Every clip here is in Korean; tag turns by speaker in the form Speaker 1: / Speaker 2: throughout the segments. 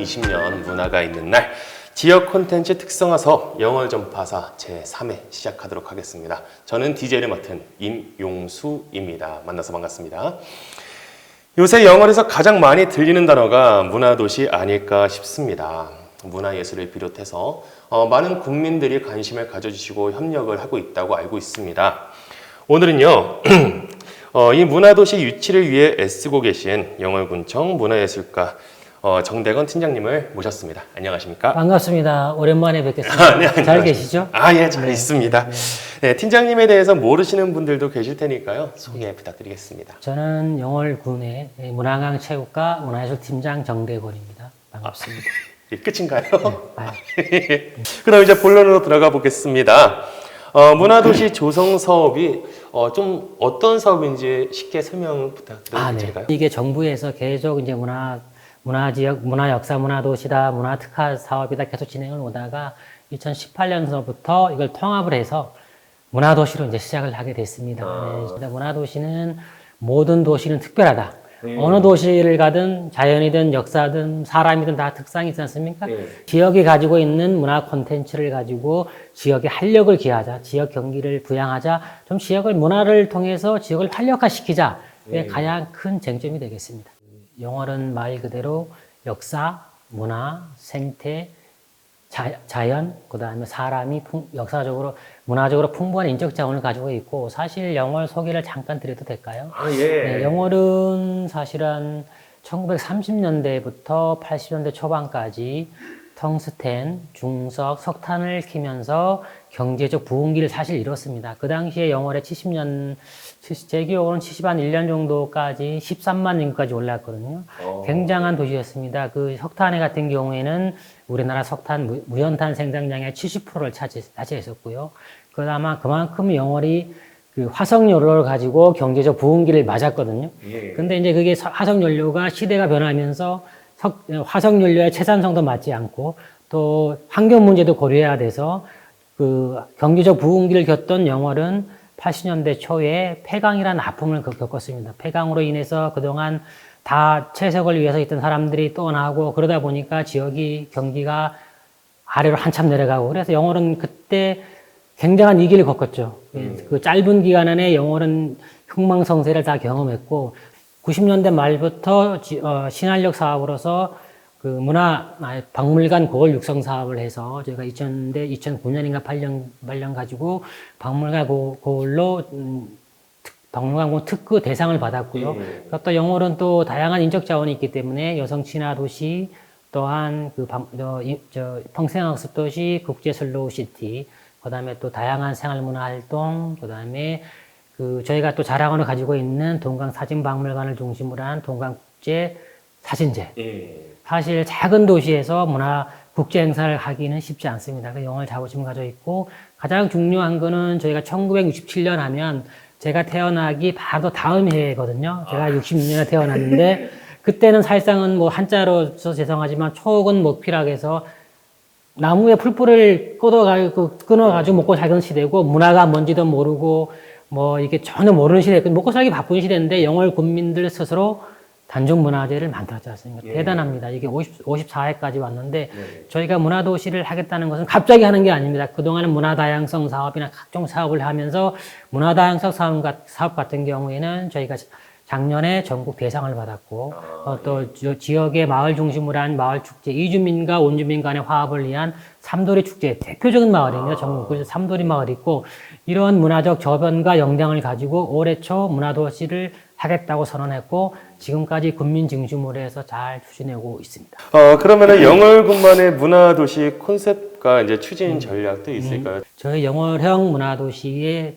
Speaker 1: 2020년 문화가 있는 날 지역 콘텐츠 특성화서 영월 전파사 제3회 시작하도록 하겠습니다. 저는 DJ를 맡은 임용수입니다. 만나서 반갑습니다. 요새 영월에서 가장 많이 들리는 단어가 문화도시 아닐까 싶습니다. 문화예술을 비롯해서 어, 많은 국민들이 관심을 가져주시고 협력을 하고 있다고 알고 있습니다. 오늘은요, 어, 이 문화도시 유치를 위해 애쓰고 계신 영월군청 문화예술가 어, 정대건 팀장님을 모셨습니다. 안녕하십니까?
Speaker 2: 반갑습니다. 오랜만에 뵙겠습니다.
Speaker 1: 아, 네,
Speaker 2: 잘
Speaker 1: 안녕하십니까.
Speaker 2: 계시죠?
Speaker 1: 아, 예, 잘 있습니다. 네, 팀장님에 대해서 모르시는 분들도 계실 테니까요. 소개 부탁드리겠습니다.
Speaker 2: 저는 영월군의 문화강 체육과 문화예술팀장 정대건입니다. 반갑습니다.
Speaker 1: 예, 끝인가요?
Speaker 2: 아,
Speaker 1: 그럼 이제 본론으로 들어가 보겠습니다. 어, 문화도시 조성 사업이 어, 좀 어떤 사업인지 쉽게 설명 부탁드려도
Speaker 2: 아, 네.
Speaker 1: 될까요?
Speaker 2: 이게 정부에서 계속 이제 문화 문화 지역 문화 역사 문화 도시다 문화 특화 사업이다 계속 진행을 오다가 2018년서부터 이걸 통합을 해서 문화 도시로 이제 시작을 하게 됐습니다. 네, 문화 도시는 모든 도시는 특별하다. 어느 도시를 가든 자연이든 역사든 사람이든 다 특성이 있지 않습니까?
Speaker 1: 네.
Speaker 2: 지역이 가지고 있는 문화 콘텐츠를 가지고 지역에 활력을 기하자, 지역 경기를 부양하자, 좀 지역을 문화를 통해서 지역을 활력화시키자. 의 가장 큰 쟁점이 되겠습니다. 영월은 말 그대로 역사, 문화, 생태, 자, 자연, 그 다음에 사람이 풍- 역사적으로, 문화적으로 풍부한 인적 자원을 가지고 있고, 사실 영월 소개를 잠깐 드려도 될까요?
Speaker 1: 아, 예.
Speaker 2: 네, 영월은 사실은 1930년대부터 80년대 초반까지 텅스텐, 중석, 석탄을 키면서 경제적 부흥기를 사실 이뤘습니다. 그 당시에 영월에 70년, 제 기억으로는 70한 1년 정도까지 13만 인구까지 올랐거든요. 굉장한 도시였습니다. 그 석탄해 같은 경우에는 우리나라 석탄 무- 무연탄 생산량의 70%를 차지, 차지했었고요. 그나마 그만큼 영월이 그 화석연료를 가지고 경제적 부흥기를 맞았거든요.
Speaker 1: 예.
Speaker 2: 근데 이제 그게 서- 화석연료가 시대가 변하면서 석- 화석 연료의 채산성도 맞지 않고 또 환경 문제도 고려해야 돼서 그 경제적 부흥기를 겪던 영월은 80년대 초에 폐강이라는 아픔을 겪- 겪었습니다. 폐강으로 인해서 그동안 다 채석을 위해서 있던 사람들이 떠나고 그러다 보니까 지역이 경기가 아래로 한참 내려가고 그래서 영월은 그때 굉장한 위기를 겪었죠. 예, 그 짧은 기간 안에 영월은 흥망성쇠를 다 경험했고 90년대 말부터 지- 어, 신한력 사업으로서 그 문화 아, 박물관 고을 육성 사업을 해서 저희가 2000대 2009년인가 8년 8년 가지고 박물관 고, 고을로 음, 특- 박물관 고을 특구 대상을 받았고요. 또 영월은 또 다양한 인적 자원이 있기 때문에 여성 친화 도시 또한 그 방, 저, 이- 저 평생학습 도시 국제 슬로우 시티 그다음에 또 다양한 생활 문화 활동 그다음에 그 저희가 또 자랑으로 가지고 있는 동강 사진 박물관을 중심으로 한 동강 국제 사진제
Speaker 1: 예.
Speaker 2: 사실 작은 도시에서 문화 국제 행사를 하기는 쉽지 않습니다. 그 영월 자부심 가져 있고 가장 중요한 거는 저희가 1967년 하면 제가 태어나기 바로 다음 해거든요. 제가 66년에 태어났는데 그때는 사실상은 뭐 한자로서 죄송하지만 초옥은 목필하게 해서 나무에 풀뿌리를 끊어가지고, 끊어가지고 먹고 살던 시대고, 문화가 뭔지도 모르고, 뭐, 이게 전혀 모르는 시대, 먹고 살기 바쁜 시대인데, 영월 군민들 스스로 단종 문화재를 만들었지 않습니까? 대단합니다. 이게 50, 54회까지 왔는데, 저희가 문화도시를 하겠다는 것은 갑자기 하는 게 아닙니다. 그동안은 문화다양성 사업이나 각종 사업을 하면서, 문화다양성 사업 같은 경우에는 저희가 작년에 전국 대상을 받았고 어, 또 지- 지역의 마을 중심으로 한 마을 축제 이주민과 원주민 간의 화합을 위한 삼도리 축제 대표적인 마을입니다. 전국에서 삼도리 마을이 있고 이러한 문화적 저변과 역량을 가지고 올해 초 문화도시를 하겠다고 선언했고 지금까지 군민 중심으로 해서 잘 추진하고 있습니다.
Speaker 1: 어, 그러면은 영월군만의 문화도시 콘셉트가 이제 추진 전략도 있을까요?
Speaker 2: 저희 영월형 문화도시의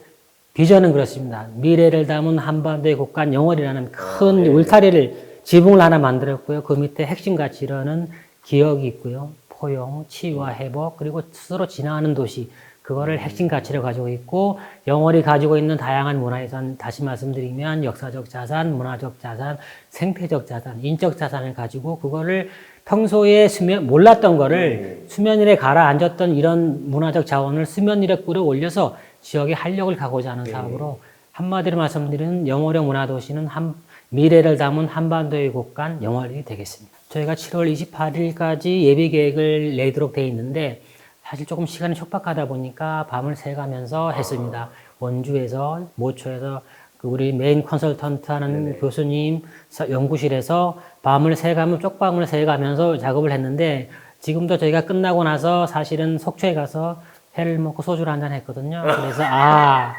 Speaker 2: 비전은 그렇습니다. 미래를 담은 한반도의 국간 영월이라는 큰 울타리를 지붕을 하나 만들었고요. 그 밑에 핵심 가치로는 기억이 있고요. 포용, 치유와 회복, 그리고 스스로 진화하는 도시. 그거를 핵심 가치로 가지고 있고 영월이 가지고 있는 다양한 문화유산 다시 말씀드리면 역사적 자산, 문화적 자산, 생태적 자산, 인적 자산을 가지고 그거를 평소에 수면 몰랐던 거를 수면 위에 가라앉았던 이런 문화적 자원을 수면 위에 끌어 올려서 지역에 활력을 가고자 하는 사업으로 한마디로 말씀드리는 영월형 문화도시는 한, 미래를 담은 한반도의 곳간 영월이 되겠습니다. 저희가 7월 28일까지 예비 계획을 내도록 돼 있는데 사실 조금 시간이 촉박하다 보니까 밤을 새가면서 했습니다. 원주에서 모초에서 그 우리 메인 컨설턴트 하는 교수님 사- 연구실에서 밤을 새가며 쪽밤을 새가면서 작업을 했는데 지금도 저희가 끝나고 나서 사실은 속초에 가서 회를 먹고 소주를 한잔 했거든요. 그래서 아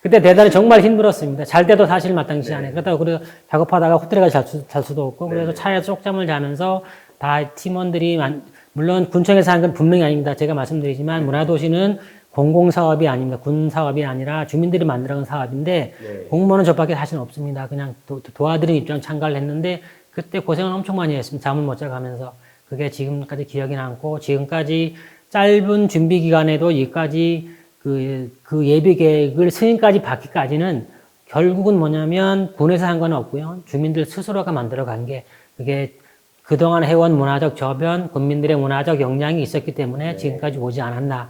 Speaker 2: 그때 대단히 정말 힘들었습니다. 잘 때도 사실 마땅치 않아요. 그러다가 그래 작업하다가 호텔에 가서 잘, 수, 잘 수도 없고 그래서 차에서 쪽잠을 자면서 다 팀원들이 만- 물론 군청에서 한건 분명히 아닙니다. 제가 말씀드리지만 문화도시는 공공 사업이 아닙니다. 군 사업이 아니라 주민들이 만들어간 사업인데 공무원은 저밖에 사실 없습니다. 그냥 도, 도와드리는 입장 참가를 했는데 그때 고생을 엄청 많이 했습니다. 잠을 못 자가면서 그게 지금까지 기억이 남고 지금까지 짧은 준비 기간에도 여기까지 그, 그 예비 계획을 승인까지 받기까지는 결국은 뭐냐면 군에서 한 건 없고요. 주민들 스스로가 만들어 간 게 그게 그동안 해온 문화적 저변, 국민들의 문화적 역량이 있었기 때문에 지금까지 오지 않았나.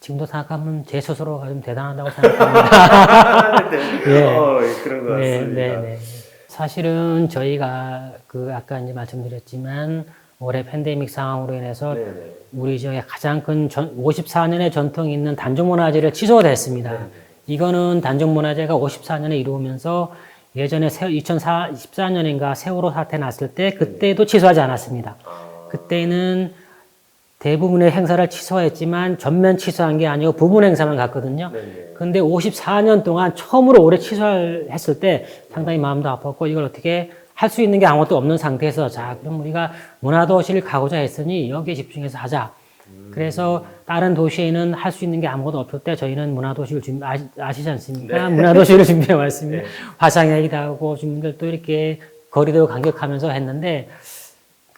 Speaker 2: 지금도 생각하면 제 스스로가 좀 대단하다고 생각합니다. 예.
Speaker 1: 어, 그런 것
Speaker 2: 네,
Speaker 1: 같습니다.
Speaker 2: 네, 네. 사실은 저희가 그 아까 이제 말씀드렸지만 올해 팬데믹 상황으로 인해서
Speaker 1: 네네.
Speaker 2: 우리 지역에 가장 큰 전, 54년의 전통이 있는 단종문화제를 취소가 됐습니다. 이거는 단종문화제가 54년에 이루어오면서 예전에 2014년인가 세월호 사태 났을 때 그때도 취소하지 않았습니다. 그때는 대부분의 행사를 취소했지만 전면 취소한 게 아니고 부분 행사만 갔거든요.
Speaker 1: 네네.
Speaker 2: 근데 54년 동안 처음으로 올해 취소를 했을 때 상당히 마음도 아팠고 이걸 어떻게 할 수 있는 게 아무것도 없는 상태에서 자 그럼 우리가 문화도시를 가고자 했으니 여기에 집중해서 하자. 그래서 다른 도시에는 할 수 있는 게 아무것도 없을 때 저희는 문화도시를 준비 아시, 아시지 않습니까? 문화도시를 준비해 왔습니다. 화상회의도 하고 주민들도 이렇게 거리도 간격하면서 했는데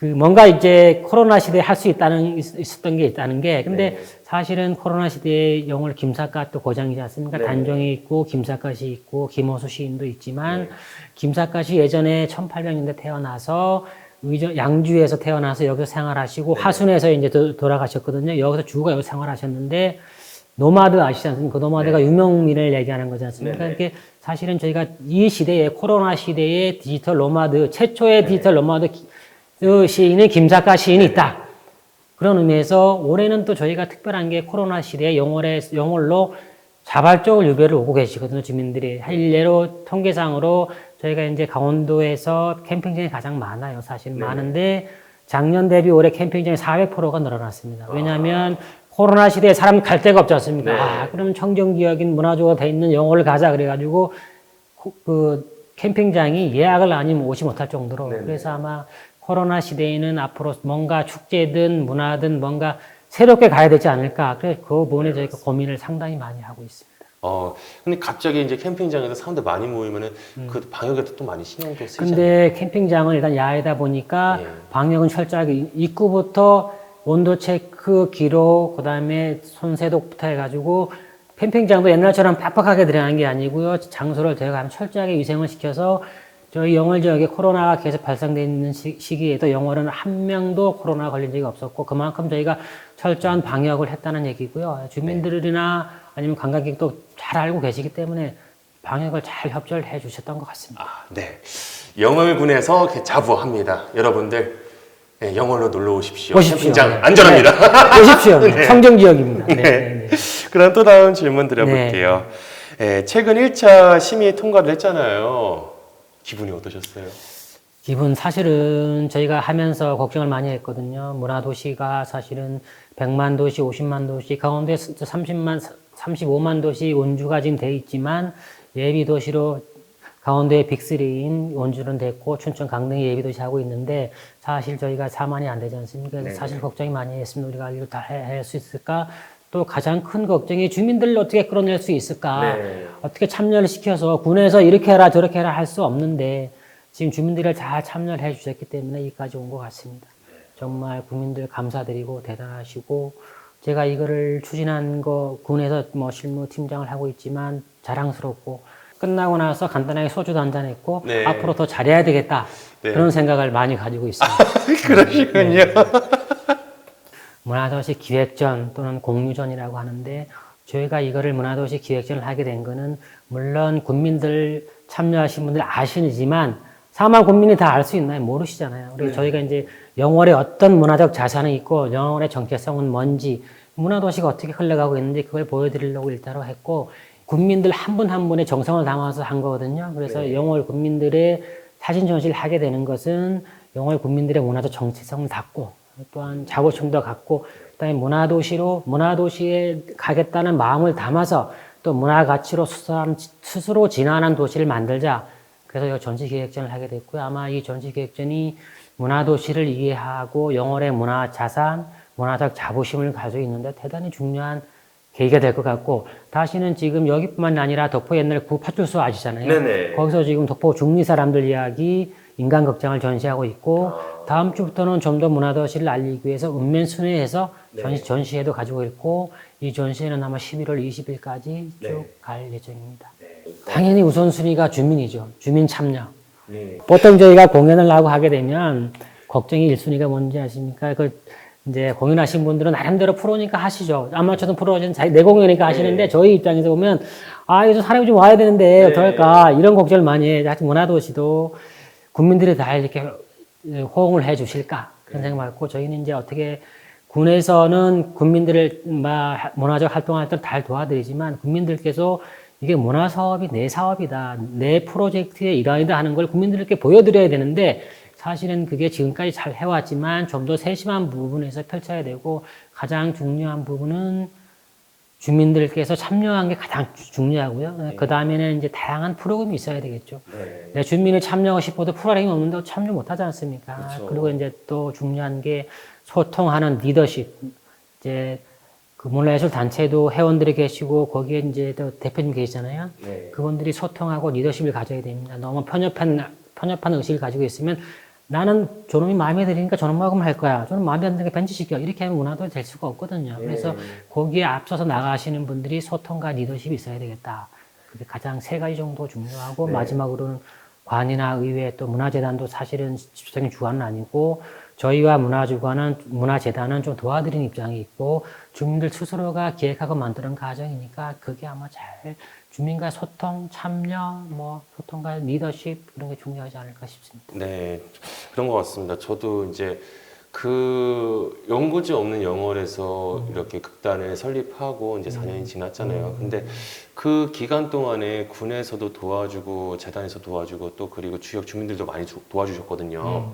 Speaker 2: 그 뭔가 이제 코로나 시대에 할 수 있다는 있- 있었던 게 있다는 게 근데 사실은 코로나 시대에 영월 김사과 또 고장이지 않습니까? 단종이 있고 김사과시 있고 김호수 시인도 있지만 김사과시 예전에 1800년대 태어나서 의정, 양주에서 태어나서 여기서 생활하시고 하순에서 이제 도- 돌아가셨거든요. 여기서 주가 여기 생활하셨는데 노마드 아시지 않습니까? 그 노마드가 유명민을 얘기하는 거지 않습니까? 이렇게 사실은 저희가 이 시대에 코로나 시대에 디지털 노마드 최초의 디지털 노마드 기- 그 시인은 김사과 시인이 있다. 그런 의미에서 올해는 또 저희가 특별한 게 코로나 시대에 영월에 영월로 자발적으로 유배를 오고 계시거든요 주민들이. 일례로 통계상으로 저희가 이제 강원도에서 캠핑장이 가장 많아요 사실. 많은데 작년 대비 올해 캠핑장이 400%가 늘어났습니다. 왜냐하면 코로나 시대에 사람 갈 데가 없지 않습니까? 아 그러면 청정 지역인 문화적으로 돼 있는 영월을 가자 그래가지고 코- 그 캠핑장이 예약을 아니면 오지 못할 정도로 그래서 아마 코로나 시대에는 앞으로 뭔가 축제든 문화든 뭔가 새롭게 가야 되지 않을까 그래서 그 부분에 저희가 고민을 상당히 많이 하고 있습니다.
Speaker 1: 어, 근데 갑자기 이제 캠핑장에서 사람들 많이 모이면은 그 방역에도 또 많이 신경도 쓰이잖아요.
Speaker 2: 음. 근데 캠핑장은 일단 야외다 보니까
Speaker 1: 예.
Speaker 2: 방역은 철저하게 입구부터 온도 체크, 기록, 그다음에 손세독부터 해가지고 캠핑장도 옛날처럼 빡빡하게 들어가는 게 아니고요. 장소를 저희가 철저하게 위생을 시켜서 저희 영월 지역에 코로나가 계속 발생돼 있는 시, 시기에도 영월은 한 명도 코로나 걸린 적이 없었고 그만큼 저희가 철저한 방역을 했다는 얘기고요. 주민들이나 아니면 관광객도 잘 알고 계시기 때문에 방역을 잘 협조를 해 주셨던 것 같습니다.
Speaker 1: 아, 네. 영월군에서 자부합니다. 여러분들 예, 영월로 놀러 오십시오.
Speaker 2: 오십시오.
Speaker 1: 캠핑장
Speaker 2: 네.
Speaker 1: 안전합니다.
Speaker 2: 오십시오. 청정 지역입니다. 네.
Speaker 1: 네.
Speaker 2: 네. 네.
Speaker 1: 그럼 또 다음 질문 드려볼게요. 예, 최근 1차 심의 통과를 했잖아요. 기분이 어떠셨어요?
Speaker 2: 기분 사실은 저희가 하면서 걱정을 많이 했거든요. 문화 도시가 사실은 100만 도시, 50만 도시, 가운데 30만, 35만 도시 원주가 지금 돼 있지만 예비 도시로 강원도의 빅3인 원주는 됐고 춘천 강릉이 예비 도시 하고 있는데 사실 저희가 4만이 안 되지 않습니까? 그래서 사실 걱정이 많이 했습니다. 우리가 이걸 다 할 수 있을까? 또 가장 큰 걱정이 주민들을 어떻게 끌어낼 수 있을까?
Speaker 1: 네.
Speaker 2: 어떻게 참여를 시켜서 군에서 이렇게 해라 저렇게 해라 할 수 없는데 지금 주민들을 잘 참여를 해 주셨기 때문에 여기까지 온 것 같습니다. 정말 국민들 감사드리고 대단하시고 제가 이거를 추진한 거 군에서 뭐 실무 팀장을 하고 있지만 자랑스럽고 끝나고 나서 간단하게 소주도 한잔 했고
Speaker 1: 네.
Speaker 2: 앞으로 더 잘해야 되겠다
Speaker 1: 네.
Speaker 2: 그런 생각을 많이 가지고 있습니다.
Speaker 1: 그러시군요.
Speaker 2: 문화도시 기획전 또는 공유전이라고 하는데 저희가 이거를 문화도시 기획전을 하게 된 거는 물론 국민들 참여하신 분들 아시지만 사만 국민이 다 알 수 있나요? 모르시잖아요. 우리 저희가 이제 영월에 어떤 문화적 자산이 있고 영월의 정체성은 뭔지 문화도시가 어떻게 흘러가고 있는지 그걸 보여드리려고 일단로 했고 국민들 한 분한 분의 정성을 담아서 한 거거든요. 그래서 영월 국민들의 사진 전시를 하게 되는 것은 영월 국민들의 문화적 정체성을 닫고 또한 자부심도 갖고 그다음에 문화도시로 문화도시에 가겠다는 마음을 담아서 또 문화 가치로 스스로, 스스로 진화하는 도시를 만들자. 그래서 이 전시 기획전을 하게 됐고요. 아마 이 전시 기획전이 문화도시를 이해하고 영월의 문화 자산, 문화적 자부심을 가지고 있는데 대단히 중요한 계기가 될 것 같고 다시는 지금 여기뿐만 아니라 덕포 옛날 구 파출소 아시잖아요.
Speaker 1: 네네.
Speaker 2: 거기서 지금 덕포 중리 사람들 이야기 인간 극장을 전시하고 있고 다음 주부터는 좀 더 문화 도시를 알리기 위해서 읍면 순회에서 전시, 전시회도 가지고 있고 이 전시회는 아마 11월 20일까지 쭉 갈 예정입니다. 당연히 우선순위가 주민이죠. 주민 참여.
Speaker 1: 네.
Speaker 2: 보통 저희가 공연을 하고 하게 되면 걱정이 1순위가 뭔지 아십니까? 그 이제 공연하신 분들은 나름대로 프로니까 하시죠. 아마추어도 프로는 자기 내 공연이니까 하시는데 저희 입장에서 보면 아, 이거 사람이 좀 와야 되는데 어떨까 이런 걱정을 많이 해. 하여튼 문화도시도 국민들이 다 이렇게 호응을 해 주실까? 그런 생각 갖고 저희는 이제 어떻게 군에서는 국민들을 막 문화적 활동할 때 잘 도와드리지만 국민들께서 이게 문화 사업이 내 사업이다, 내 프로젝트의 일환이다 하는 걸 국민들께 보여드려야 되는데 사실은 그게 지금까지 잘 해왔지만 좀 더 세심한 부분에서 펼쳐야 되고 가장 중요한 부분은 주민들께서 참여한 게 가장 주- 중요하고요. 그 다음에는 이제 다양한 프로그램이 있어야 되겠죠. 내 주민을 참여하고 싶어도 프로그램이 없는데 참여 못 하지 않습니까? 그리고 이제 또 중요한 게 소통하는 리더십. 이제 그 문화예술 단체도 회원들이 계시고 거기에 이제 또 대표님 계시잖아요.
Speaker 1: 네.
Speaker 2: 그분들이 소통하고 리더십을 가져야 됩니다. 너무 편협한 편협한 의식을 가지고 있으면 나는 저놈이 마음에 드니까 저놈하고만 할 거야. 저놈 마음에 안 드니까 벤치시켜. 이렇게 하면 문화도 될 수가 없거든요. 그래서 거기에 앞서서 나가시는 분들이 소통과 리더십이 있어야 되겠다. 그게 가장 세 가지 정도 중요하고 마지막으로는 관이나 의회 또 문화재단도 사실은 집중적인 주관은 아니고 저희와 문화주관은 문화재단은 좀 도와드리는 입장이 있고 주민들 스스로가 기획하고 만드는 과정이니까 그게 아마 잘 주민과 소통, 참여, 뭐 소통과 리더십 이런 게 중요하지 않을까 싶습니다.
Speaker 1: 네, 그런 것 같습니다. 저도 이제 그 연고지 없는 영월에서 이렇게 극단을 설립하고 이제 4년이 지났잖아요. 근데 그 기간 동안에 군에서도 도와주고 재단에서 도와주고 또 그리고 지역 주민들도 많이 주- 도와주셨거든요.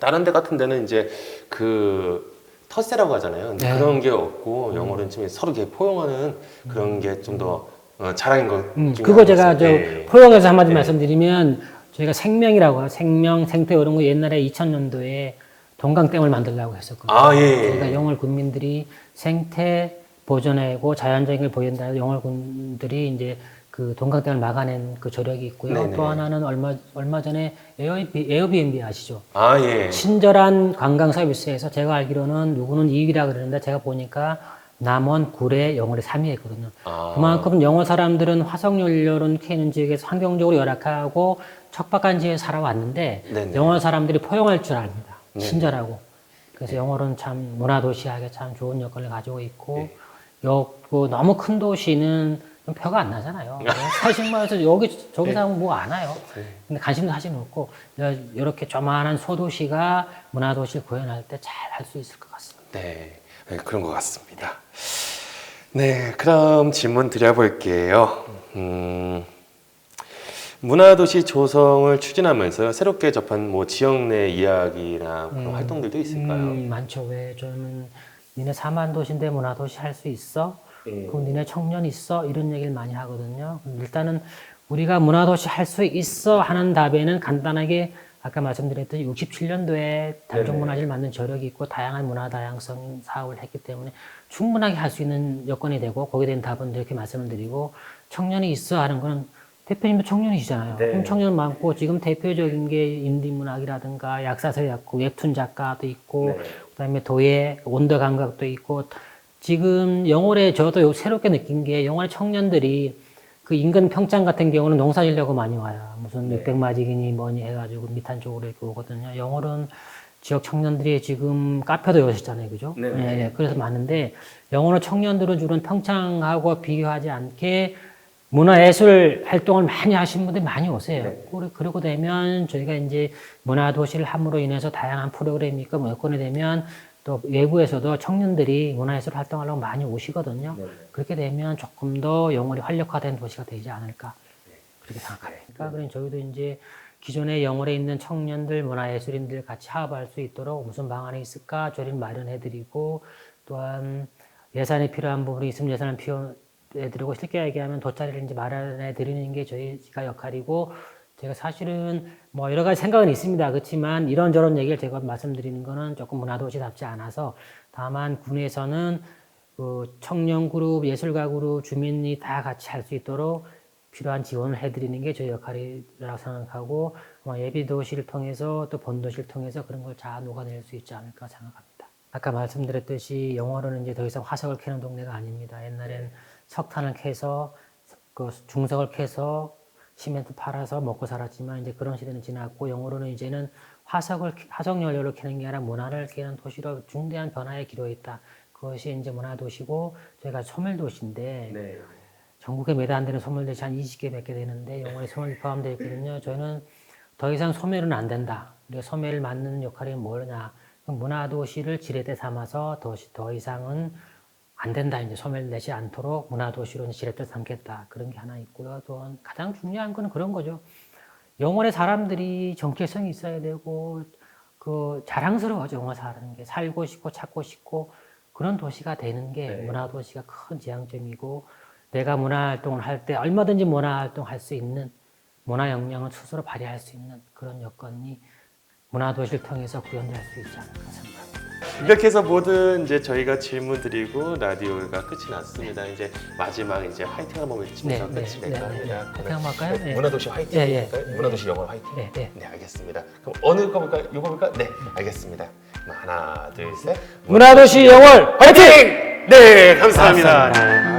Speaker 1: 다른 데 같은 데는 이제 그 텃세라고 하잖아요. 근데
Speaker 2: 네.
Speaker 1: 그런 게 없고 영월은 좀 서로 이렇게 포용하는 그런 게 좀더 어, 자랑인 것
Speaker 2: 음,
Speaker 1: 중에
Speaker 2: 그거 제가. 저
Speaker 1: 네.
Speaker 2: 포용해서 한마디 말씀드리면 저희가 생명이라고 해요. 생명, 생태 이런 거 옛날에 2000년도에 동강댐을 만들려고 했었거든요.
Speaker 1: 아, 예.
Speaker 2: 저희가 영월 군민들이 생태 보존하고 자연적인 걸 보인다. 영월 군들이 이제 그 동강댐을 막아낸 그 저력이 있고요.
Speaker 1: 네네.
Speaker 2: 또 하나는 얼마 얼마 전에 에어비, 에어비앤비 아시죠?
Speaker 1: 아 예.
Speaker 2: 친절한 관광 서비스에서 제가 알기로는 누구는 2위라 그러는데 제가 보니까 남원, 구례, 영월에 3위 했거든요.
Speaker 1: 아.
Speaker 2: 그만큼 영월 사람들은 화석 연료를 캐는 지역에서 환경적으로 열악하고 척박한 지역에 살아왔는데
Speaker 1: 네네.
Speaker 2: 영월 사람들이 포용할 줄 압니다.
Speaker 1: 네네.
Speaker 2: 친절하고. 그래서 영월은 참 문화 도시하게 참 좋은 여건을 가지고 있고
Speaker 1: 네.
Speaker 2: 요, 그 너무 큰 도시는 좀 표가 안 나잖아요. 사실말해서 여기 저기 사면 뭐안 와요.
Speaker 1: 네.
Speaker 2: 근데 관심도 사실 없고 이렇게 조만한 소도시가 문화도시를 구현할 때 잘 할 수 있을 것 같습니다.
Speaker 1: 네, 네, 그런 것 같습니다. 네, 그럼 질문 드려볼게요. 음, 문화도시 조성을 추진하면서 새롭게 접한 뭐 지역 내 이야기나 그런 활동들도 있을까요?
Speaker 2: 음, 많죠. 왜 저는 니네 사만 도시인데 문화도시 할 수 있어?
Speaker 1: 네.
Speaker 2: 그럼 니네 청년 있어? 이런 얘기를 많이 하거든요. 일단은 우리가 문화도시 할 수 있어 하는 답에는 간단하게 아까 말씀드렸듯이 67년도에 단종문화재를 만든 저력이 있고 다양한 문화 다양성 사업을 했기 때문에 충분하게 할 수 있는 여건이 되고 거기에 대한 답은 이렇게 말씀을 드리고 청년이 있어 하는 거는 대표님도 청년이시잖아요.
Speaker 1: 네.
Speaker 2: 그럼 청년 많고 지금 대표적인 게 인디문학이라든가 약사서약고 웹툰 작가도 있고
Speaker 1: 네.
Speaker 2: 그다음에 도예 온더 감각도 있고 지금 영월에 저도 요- 새롭게 느낀 게 영월 청년들이 그 인근 평창 같은 경우는 농사 지려고 많이 와요. 무슨 육백마지기니 뭐니 해가지고 밑한 쪽으로 이렇게 오거든요. 영월은 지역 청년들이 지금 카페도 여셨잖아요, 그죠?
Speaker 1: 네.
Speaker 2: 예, 예. 그래서 많은데 영월의 청년들은 주로 평창하고 비교하지 않게 문화예술 활동을 많이 하시는 분들이 많이 오세요.
Speaker 1: 네.
Speaker 2: 그러고 되면 저희가 이제 문화도시를 함으로 인해서 다양한 프로그램이 있고 뭐 여건이 되면 또 외부에서도 청년들이 문화예술 활동하려고 많이 오시거든요.
Speaker 1: 네.
Speaker 2: 그렇게 되면 조금 더 영월이 활력화된 도시가 되지 않을까 그렇게 생각합니다. 그래서 저희도 이제 기존에 영월에 있는 청년들, 문화예술인들 같이 화합할 수 있도록 무슨 방안이 있을까 저희를 마련해드리고 또한 예산이 필요한 부분이 있으면 예산을 필요해드리고 쉽게 얘기하면 돗자리를 이제 마련해드리는 게 저희가 역할이고 제가 사실은 뭐 여러 가지 생각은 있습니다. 그렇지만 이런저런 얘기를 제가 말씀드리는 거는 조금 문화도시답지 않아서 다만 군에서는 그 청년 그룹, 예술가 그룹, 주민이 다 같이 할 수 있도록 필요한 지원을 해드리는 게 저희 역할이라고 생각하고 아마 예비 도시를 통해서 또 본도시를 통해서 그런 걸 잘 녹아낼 수 있지 않을까 생각합니다. 아까 말씀드렸듯이 영어로는 이제 더 이상 화석을 캐는 동네가 아닙니다. 옛날엔 석탄을 캐서 그 중석을 캐서 시멘트 팔아서 먹고 살았지만 이제 그런 시대는 지났고 영어로는 이제는 화석을 화석 연료를 캐는 게 아니라 문화를 캐는 도시로 중대한 변화에 기로에 있다. 그것이 이제 문화 도시고 저희가 소멸 도시인데
Speaker 1: 네.
Speaker 2: 전국에 몇안 되는 소멸 도시 한 20개 몇개 되는데 영월에 소멸 포함되어 있거든요. 저희는 더 이상 소멸은 안 된다. 우리가 소멸을 막는 역할이 뭐냐? 그럼 문화 도시를 지뢰대 삼아서 더, 더 이상은 안 된다. 이제 소멸되지 않도록 문화도시로 지뢰대 삼겠다. 그런 게 하나 있고요. 또한 가장 중요한 거는 그런 거죠. 영월의 사람들이 정체성이 있어야 되고 그 자랑스러워져 영월 사는 게 살고 싶고 찾고 싶고 그런 도시가 되는 게
Speaker 1: 네.
Speaker 2: 문화 도시가 큰 지향점이고 내가 문화 활동을 할 때 얼마든지 문화 활동할 수 있는 문화 역량을 스스로 발휘할 수 있는 그런 여건이 문화 도시를 통해서 구현될 수 있지 않을까 생각합니다.
Speaker 1: 이렇게 해서 모든 이제 저희가 질문 드리고 라디오가 끝이 났습니다. 이제 마지막 이제 화이팅 한번 외치면서
Speaker 2: 네, 네,
Speaker 1: 끝이
Speaker 2: 네,
Speaker 1: 될까
Speaker 2: 네,
Speaker 1: 합니다.
Speaker 2: 네. 화이팅 한번 할까요? 네.
Speaker 1: 문화도시 화이팅.
Speaker 2: 예, 예.
Speaker 1: 문화도시 영어 화이팅.
Speaker 2: 네, 네.
Speaker 1: 네, 알겠습니다. 그럼 어느 거 볼까요? 이거 볼까요? 네, 알겠습니다. 그럼 하나, 둘, 셋.
Speaker 2: 문화 도시 영월 화이팅!
Speaker 1: 네, 감사합니다.
Speaker 2: 감사합니다.